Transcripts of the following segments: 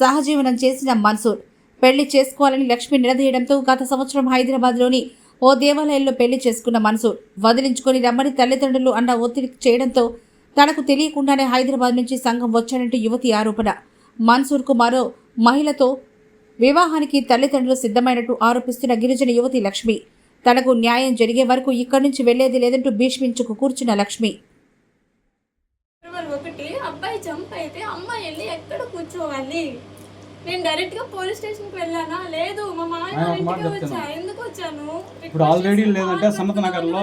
సహజీవనం చేసిన మన్సూర్. పెళ్ళి చేసుకోవాలని లక్ష్మి నిలదీయడంతో గత సంవత్సరం హైదరాబాద్లోని ఓ దేవాలయంలో పెళ్ళి చేసుకున్న మన్సూర్. వదిలించుకొని రమ్మని తల్లిదండ్రులు అన్న ఒత్తిడి చేయడంతో తనకు తెలియకుండానే హైదరాబాద్ నుంచి సంఘం వచ్చాడంటూ యువతి ఆరోపణ. మన్సూర్కు మరో మహిళతో వివాహానికి తల్లిదండ్రులు సిద్ధమైనట్టు ఆరోపిస్తున్న గిరిజన యువతి లక్ష్మి. తనకు న్యాయం జరిగే వరకు ఇక్కడి నుంచి వెళ్ళేది లేదంటూ భీష్మించుకు కూర్చున్న లక్ష్మి. ఒకటి అబ్బాయి జంప్ అయితే అమ్మాయి వెళ్ళి ఎక్కడ కూర్చోవాలి? నేను డైరెక్ట్గా పోలీస్ స్టేషన్కి వెళ్ళానా? లేదు మా మామయ్య వాళ్ళ ఇంటికి. వచ్చా? ఎందుకు వచ్చాను? ఇప్పుడు ఆల్రెడీ లేదంటే సమత నగర్లో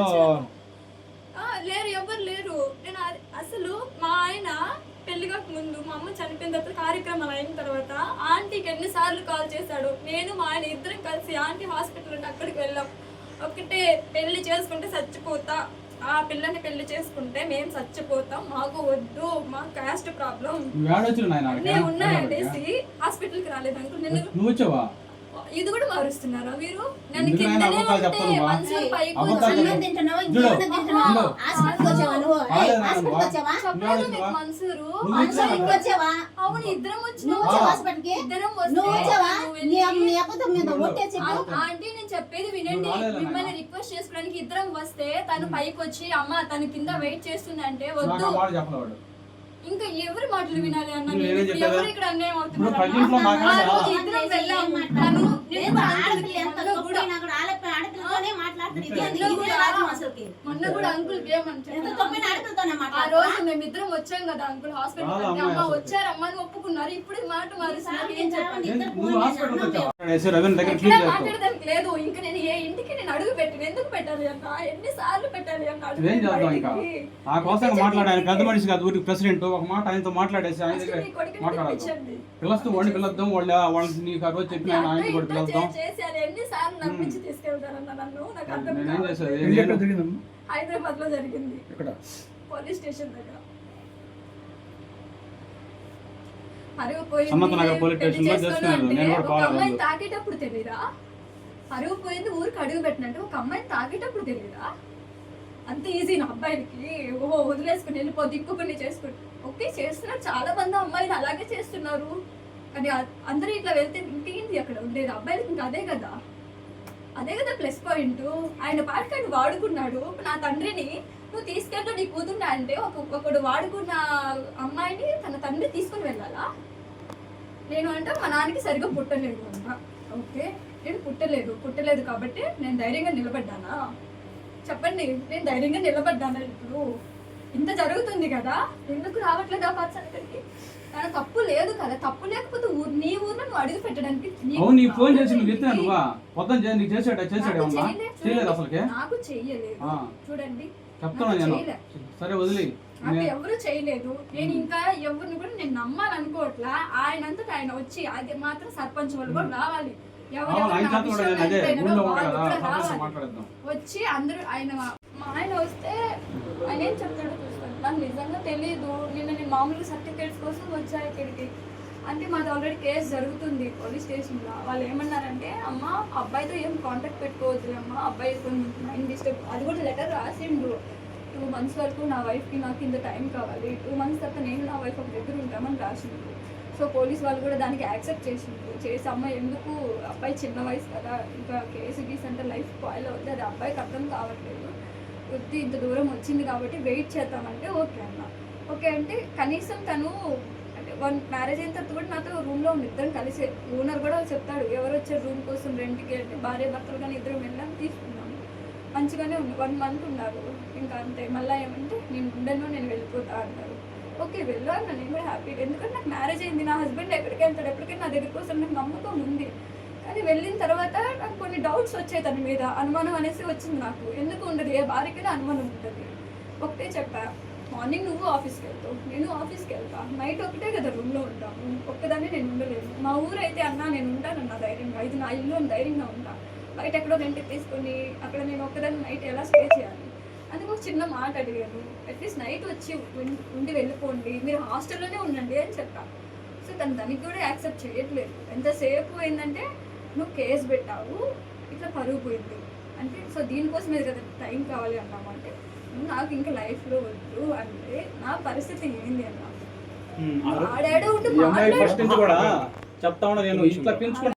ఆ, లేరు ఎవరు లేరు. నేను అసలు మా ఆయన పెళ్ళిగా ముందు మా అమ్మ చనిపోయిన తర్వాత కార్యక్రమాలు అయిన తర్వాత ఆంటీకి ఎన్నిసార్లు కాల్ చేశాడు. నేను మా ఆయన ఇద్దరం కలిసి ఆంటీ హాస్పిటల్ ఉంటే అక్కడికి వెళ్ళాం. ఒకటే పెళ్ళి చేసుకుంటే చచ్చిపోతా. ఆ పిల్లని పెళ్ళి చేసుకుంటే మేము చచ్చిపోతాం. మాకు వద్దు మా కాస్ట్ ప్రాబ్లం నేను ఉన్నాయంటేసి హాస్పిటల్కి రాలేదు అంకుల్. నిన్ను ఇది కూడా మారుస్తున్నారా మీరు? నన్ను కిందనే ఉంటే? మనసులో పైకి మన్సూరు. అవును ఇద్దరం వచ్చినాం. హాస్పిటల్కి? ఇద్దరం వస్తే ఆంటీ నేను చెప్పేది వినండి మిమ్మల్ని? రిక్వెస్ట్ చేసుకోవడానికి ఇద్దరం వస్తే తను పైకి వచ్చి అమ్మ తను కింద వెయిట్ చేస్తుంది అంటే నాకు వద్దు ఇంకా ఎవరి మాటలు వినాలి అన్న? ఎవరు ఇక్కడ అన్యాయం అవుతున్నారు ఇద్దరం వెళ్ళాము. తను? నేను లేదు, కూడా ఆడపిల్ల ఎంత మొన్న కూడా అంకుల్ ఆ రోజు మేమిద్దరం వచ్చాం కదా అంకుల్ హాస్పిటల్ అమ్మ అసలు? వచ్చారు అమ్మని ఒప్పుకున్నారు ఇప్పుడు మాట మారుస్తున్నారు ఏం చెప్పండి? రవిని దగ్గర ఎక్కడ ట్రీట్ చేస్తావు మాట్లాడడానికి లేదు ఇంకా నేను ఏ ఇంటికి నేను అడుగు పెట్టిన ఎందుకు పెట్టాలి అన్న ఎన్ని సార్లు పెట్టాలి అన్న అడుగు ఏం చేద్దాం ఇంకా? బయటికి. ఆ కోసం మాట్లాడే ఆయన పెద్ద మనిషి కాదు ఊరికి ప్రెసిడెంట్. ఒక మాట ఆయనతో మాట్లాడేసి ఆయన దగ్గర మాట్లాడదాం. పిలుస్తూ వాడిని పిలుద్దాం వాళ్ళ వాళ్ళని నీకు ఆ రోజు చెప్పిన ఆయన కూడా పిలుద్దాం. చేశారు. ఎన్నిసార్లు నమ్మించి తీసుకెళ్తారన్న నన్ను? నాకు అర్థం నేనేం కావట్లేదు. చేసేది ఎక్కడ నేను- జరిగిందమ్మా? హైదరాబాద్లో జరిగింది. ఇక్కడ పోలీస్ స్టేషన్ దగ్గర. పరువు పోయింది, సమ్మత నగర్ పోలీస్ పెళ్ళి స్టేషన్లో చేసుకొని చేస్తున్నారు. అంటే నేను కూడా ఒక పోవాలి అమ్మాయిని రోజు. తాకేటప్పుడు పరువు పోయింది ఊరికి అడుగు పెట్టినట్టు ఒక అమ్మాయిని తాగేటప్పుడు తెలియదా? అంత ఈజీ నా అబ్బాయికి ఓహో వదిలేసుకుని వెళ్ళిపోద్ది ఇంకొకరిని చేసుకుని. ఓకే చేస్తున్నారు చాలా మంది అమ్మాయిలు అలాగే చేస్తున్నారు. కానీ అందరూ ఇట్లా వెళ్తే ఇంకేంది అక్కడ ఉండేది? అబ్బాయిలకి ఇంకా అదే కదా? అదే కదా ప్లస్ పాయింట్ ఆయన పాటకాన్ని వాడుకున్నాడు. నా తండ్రిని నువ్వు తీసుకెళ్ళు నీ కూతున్నా అంటే ఒక ఒకడు వాడుకున్న అమ్మాయిని తన తండ్రి తీసుకుని వెళ్ళాలా? నేను అంటే మా నాన్నకి సరిగ్గా పుట్టలేదు అన్నా ఓకే నేను పుట్టలేదు పుట్టలేదు కాబట్టి నేను ధైర్యంగా నిలబడ్డానా? చెప్పండి నేను ధైర్యంగా నిలబడ్డానా ఇప్పుడు? ఇంత జరుగుతుంది కదా ఎందుకు రావట్లేదు ఆ ఇక్కడికి? తన తప్పు లేదు కదా తప్పు లేకపోతే ఊరు నీ ఊర్లో నువ్వు అడుగు పెట్టడానికి అవును నీకు ఫోన్ చేసి నువ్వు పొద్దున నీకు చేసాడా చేసాడు చేయలేదు. అసలుకే? నాకు చెయ్యలేదు. చూడండి. చెప్తాను నేను. సరే వదిలి. నాకు ఎవరు చేయలేదు. నేను ఇంకా ఎవరిని కూడా నేను నమ్మాలనుకోవట్లా ఆయన అంతటా ఆయన వచ్చి అది మాత్రం సర్పంచ్ వాళ్ళు కూడా రావాలి. వచ్చి అందరూ ఆయన మా ఆయన వస్తే ఆయన ఏం చెప్తాడో చూస్తాను. నాకు నిజంగా తెలియదు నిన్న నేను మామూలుగా సర్టిఫికేట్స్ కోసం వచ్చా ఇక్కడికి. అంటే మాది ఆల్రెడీ కేసు జరుగుతుంది పోలీస్ స్టేషన్లో వాళ్ళు ఏమన్నారంటే అమ్మ అబ్బాయితో ఏం కాంటాక్ట్ పెట్టుకోవద్దు అమ్మ. అబ్బాయి కొంచెం మైండ్ డిస్టర్బ్ అది కూడా లెటర్ రాసిండు టూ మంత్స్ వరకు నా వైఫ్కి నాకు ఇంత టైం కావాలి. టూ మంత్స్ తర్వాత నేను నా వైఫ్ ఒక దగ్గర ఉంటామని రాసిండు సో పోలీస్ వాళ్ళు కూడా దానికి యాక్సెప్ట్ చేసిండ్రు. చేసి అమ్మాయి ఎందుకు అబ్బాయి చిన్న వయసు కదా ఇంకా కేసు గీస్ అంటే లైఫ్ స్పాయిల్ అవుతుంది అది అబ్బాయికి అర్థం కావట్లేదు. వృత్తి ఇంత దూరం వచ్చింది కాబట్టి వెయిట్ చేద్దామంటే ఓకే అన్న. ఓకే అంటే కనీసం తను అంటే వన్ మ్యారేజ్ అయిన తర్వాత కూడా నాతో రూమ్లో ఉంది ఇద్దరం కలిసి. ఓనర్ కూడా చెప్తాడు ఎవరు వచ్చారు రూమ్ కోసం రెంట్కి అంటే భార్య భర్తలు కానీ ఇద్దరం వెళ్ళాం తీసుకున్నాం మంచిగానే ఉంది. వన్ మంత్ ఉన్నారు. ఇంకా అంతే. మళ్ళీ ఏమంటే నేను ఉండను నేను వెళ్ళిపోతా అంటారు. ఓకే వెళ్ళు అన్న నేను కూడా హ్యాపీ ఎందుకంటే నాకు మ్యారేజ్ అయింది. నా హస్బెండ్ ఎక్కడికి వెళ్తాడు? ఎప్పటికైనా నా దగ్గరికి వస్తాడు నాకు నమ్మకం ఉంది. కానీ వెళ్ళిన తర్వాత నాకు కొన్ని డౌట్స్ వచ్చాయి తన మీద. అనుమానం అనేసి వచ్చింది నాకు. ఎందుకు ఉండదు? ఏ భార్యకైనా అనుమానం ఉంటుంది. ఒకటే చెప్పా. మార్నింగ్ నువ్వు ఆఫీస్కి వెళ్తావు. నేను ఆఫీస్కి వెళ్తా. నైట్ ఒకటే కదా రూమ్లో ఉంటాము. ఒక్కదాన్ని నేను ఉండలేను. మా ఊరు అయితే అన్నా నేను ఉంటానన్న ధైర్యంగా. ఇది నా ఇల్లు ధైర్యంగా ఉంటాను బయట ఎక్కడో రెంట్కి తీసుకొని అక్కడ నేను ఒక్కదాన్ని నైట్ ఎలా స్టే చేయాలి? అది ఒక చిన్న మాట అడిగాను అట్లీస్ట్ నైట్ వచ్చి ఉండి వెళ్ళిపోండి. మీరు హాస్టల్లోనే ఉండండి అని చెప్పా. సో తను దానికి కూడా యాక్సెప్ట్ చేయట్లేదు. ఎంతసేపు ఏంటంటే నువ్వు కేసు పెట్టావు ఇట్లా పరుగు పోయింది. అంటే సో దీనికోసం ఇది కదా టైం కావాలి అన్నాము అంటే "నువ్వు నాకు ఇంకా లైఫ్లో వద్దు అంటే నా పరిస్థితి ఏంది అన్నా ఆడాడు ఉంటే చెప్తా ఉన్నా నేను ఇట్లా పెంచుకుంటా